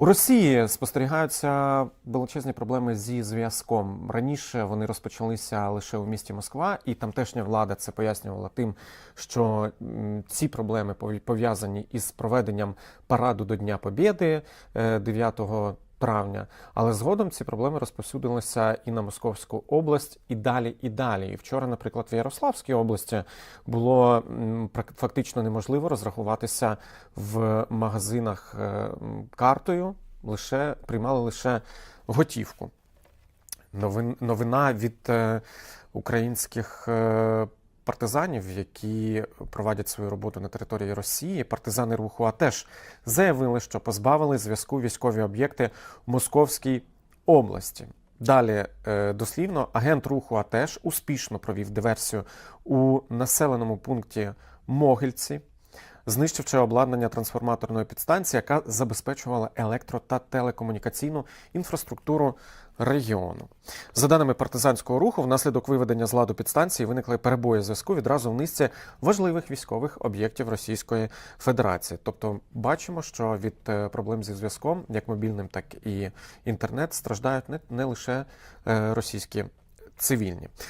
У Росії спостерігаються величезні проблеми зі зв'язком. Раніше вони розпочалися лише у місті Москва, і тамтешня влада це пояснювала тим, що ці проблеми пов'я- пов'язані із проведенням параду до Дня Побєди е, 9 травня. Але згодом ці проблеми розповсюдилися і на Московську область, і далі, і далі. І вчора, наприклад, в Ярославській області було фактично неможливо розрахуватися в магазинах е, картою, лише приймали лише готівку. Новин, новина від е, українських е, партизанів, які проводять свою роботу на території Росії. Партизани руху теж заявили, що позбавили зв'язку військові об'єкти в Московській області. Далі, е, дослівно, агент руху АТЕШ успішно провів диверсію у населеному пункті Могильці, знищивши обладнання трансформаторної підстанції, яка забезпечувала електро та телекомунікаційну інфраструктуру регіону. За даними партизанського руху, внаслідок виведення з ладу підстанції виникли перебої зв'язку відразу в низці важливих військових об'єктів Російської Федерації. Тобто, бачимо, що від е, проблем зі зв'язком, як мобільним, так і інтернет, страждають не, не лише е, російські цивільні.